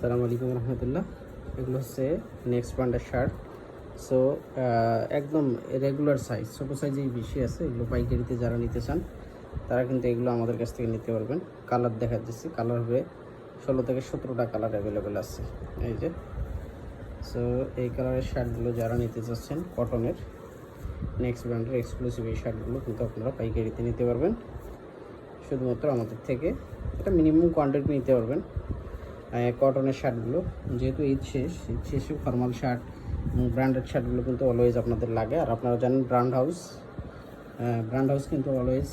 সালাম আলাইকুম রহমতুল্লাহ। এগুলো হচ্ছে নেক্সট ব্র্যান্ডের শার্ট। সো একদম রেগুলার সাইজ ছোটো সাইজেই বেশি আছে, এগুলো পাইকারিতে যারা নিতে চান, তারা কিন্তু এগুলো আমাদের কাছ থেকে নিতে পারবেন। কালার দেখা দিচ্ছি কালার হবে ষোলো থেকে সতেরোটা কালার অ্যাভেলেবেল আছে। এই যে সো এই কালারের শার্টগুলো যারা নিতে চাচ্ছেন কটনের নেক্সট ব্র্যান্ডের এক্সক্লুসিভ এই শার্টগুলো কিন্তু আপনারা পাইকারিতে নিতে পারবেন। শুধুমাত্র আমাদের থেকে, এটা মিনিমাম কোয়ান্টিটি নিতে পারবেন। কটনের শার্টগুলো যেহেতু ঈদ শেষ, ঈদ শেষে ফর্মাল শার্ট ব্র্যান্ডেড শার্টগুলো কিন্তু অলওয়েজ আপনাদের লাগে। আর আপনারা জানেন ব্র্যান্ড হাউস ব্র্যান্ড হাউস কিন্তু অলওয়েজ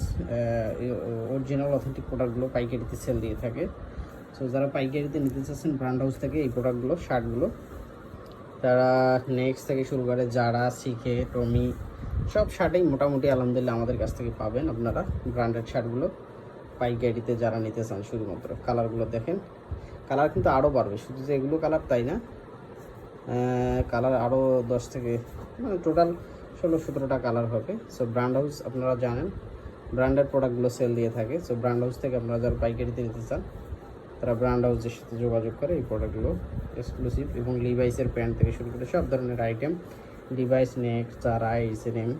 অরিজিনাল অথেন্টিক প্রোডাক্টগুলো পাইকারিতে সেল দিয়ে থাকে। সো যারা পাইকারিতে নিতে চাচ্ছেন ব্র্যান্ড হাউস থেকে এই প্রোডাক্টগুলো শার্টগুলো তারা নেক্সট থেকে শুরু করে যারা শিখে টমি সব শার্টেই মোটামুটি আলহামদুলিল্লাহ আমাদের কাছ থেকে পাবেন আপনারা ব্র্যান্ডেড শার্টগুলো পাইকারিতে যারা নিতে চান, শুধুমাত্র কালারগুলো দেখেন। কালার কিন্তু আরও বাড়বে, শুধু যে এগুলো কালার তাই না? কালার আরও দশ থেকে মানে টোটাল ষোলো সতেরোটা কালার হবে। সো ব্র্যান্ড হাউস আপনারা জানেন ব্র্যান্ডের প্রোডাক্টগুলো সেল দিয়ে থাকে। সো ব্র্যান্ড হাউস থেকে আপনারা যারা পাইকারিতে নিতে চান, তারা ব্র্যান্ড হাউসের সাথে যোগাযোগ করে এই প্রোডাক্টগুলো এক্সক্লুসিভ এবং লিভাইসের প্যান্ট থেকে শুরু করে সব ধরনের আইটেম ডিভাইস নেক চারা এইচএনএম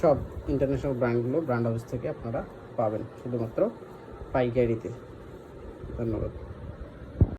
সব ইন্টারন্যাশনাল ব্র্যান্ডগুলো ব্র্যান্ড হাউস থেকে আপনারা পাবেন, শুধুমাত্র পাইকারিতে। ধন্যবাদ।